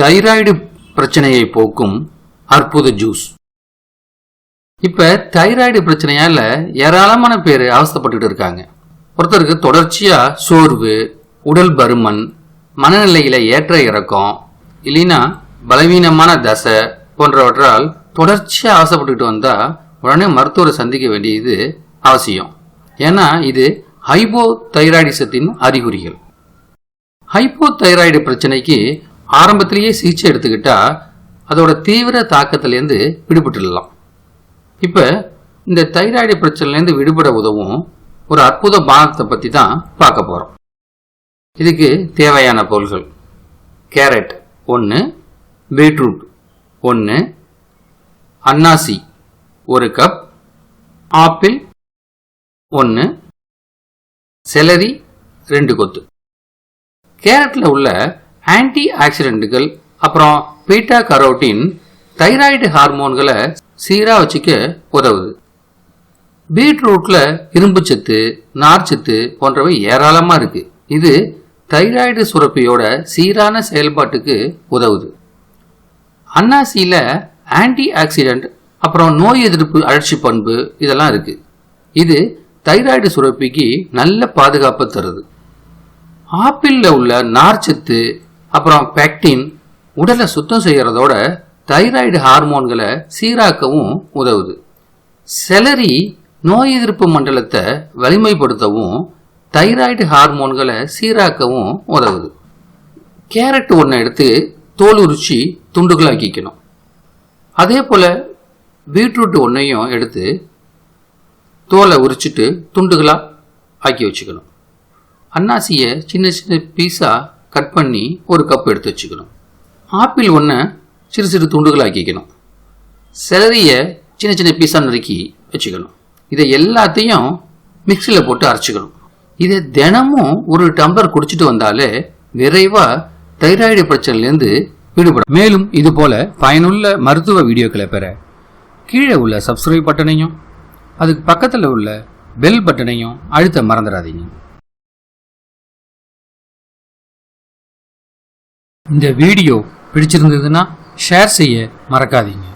Thyroid பிரச்சனையை போக்கும் அற்புத ஜூஸ். இப்ப தைராய்டு பிரச்சனையால ஏராளமான பேர் அவஸ்தைப்பட்டுட்டு இருக்காங்க. ஒருத்தருக்கு தொடர்ச்சியா சோர்வு உடல் பருமன் மனநிலையில ஏற்ற இறக்கம் இல்லைன்னா பலவீனமான தசை போன்றவற்றால் தொடர்ச்சியா ஆசைப்பட்டுட்டு வந்தா உடனே மருத்துவரை சந்திக்க வேண்டியது அவசியம். ஏன்னா இது ஹைபோ தைராய்டிசத்தின் அறிகுறிகள். ஹைப்போ தைராய்டு பிரச்சனைக்கு ஆரம்பத்திலேயே சிகிச்சை எடுத்துக்கிட்டா அதோட தீவிர தாக்கத்திலேருந்து விடுபட்டுடலாம். இப்போ இந்த தைராய்டு பிரச்சனைலேருந்து விடுபட உதவும் ஒரு அற்புத பானத்தை பற்றி தான் பார்க்க போகிறோம் இதுக்கு தேவையான பொருள்கள். கேரட் ஒன்று பீட்ரூட் ஒன்று அன்னாசி ஒரு கப் ஆப்பிள் ஒன்று செலரி ரெண்டு கொத்து. கேரட்டில் உள்ள ஆன்டி ஆக்சிடென்ட்டுகள் அப்புறம் பீட்டா கரோட்டின் தைராய்டு ஹார்மோன்களை சீராக வச்சுக்க உதவுது பீட்ரூட்டில் இரும்புச்சத்து நார்ச்சத்து போன்றவை ஏராளமாக இருக்கு. இது தைராய்டு சுரப்பியோட சீரான செயல்பாட்டுக்கு உதவுது. அன்னாசியில் ஆன்டி ஆக்சிடென்ட் அப்புறம் நோய் எதிர்ப்பு அழற்சி பண்பு இதெல்லாம் இருக்கு. இது தைராய்டு சுரப்பிக்கு நல்ல பாதுகாப்பை தருது. ஆப்பிளில் உள்ள நார்ச்சத்து அப்புறம் பெக்டின் உடலை சுத்தம் செய்யறதோட தைராய்டு ஹார்மோன்களை சீராக்கவும் உதவுது. செலரி நோய் எதிர்ப்பு மண்டலத்தை வலிமைப்படுத்தவும் தைராய்டு ஹார்மோன்களை சீராக்கவும் உதவுது. கேரட் ஒன்றை எடுத்து தோல் உரிச்சி துண்டுகளாக்கிக்கணும் அதே போல் பீட்ரூட் ஒன்றையும் எடுத்து தோலை உரிச்சிட்டு துண்டுகளாக ஆக்கி வச்சுக்கணும். அன்னாசியை சின்ன சின்ன பீஸாக கட் பண்ணி ஒரு கப் எடுத்து வச்சுக்கணும். ஆப்பிள் ஒன்றை சிறு சிறு துண்டுகளாக்கிக்கணும். செலரியை சின்ன சின்ன பீஸாக நறுக்கி வச்சுக்கணும். இதை எல்லாத்தையும் மிக்சியில் போட்டு அரைச்சிக்கணும். இதை தினமும் ஒரு டம்ளர் குடிச்சிட்டு வந்தாலே விரைவாக தைராய்டு பிரச்சனையிலேருந்து விடுபடும். மேலும் இது போல பயனுள்ள மருத்துவ வீடியோக்களை பெற கீழே உள்ள சப்ஸ்கிரைப் பட்டனையும் அதுக்கு பக்கத்தில் உள்ள பெல் பட்டனையும் அழுத்த மறந்துடாதீங்க. இந்த வீடியோ பிடிச்சிருந்ததுன்னா ஷேர் செய்ய மறக்காதீங்க.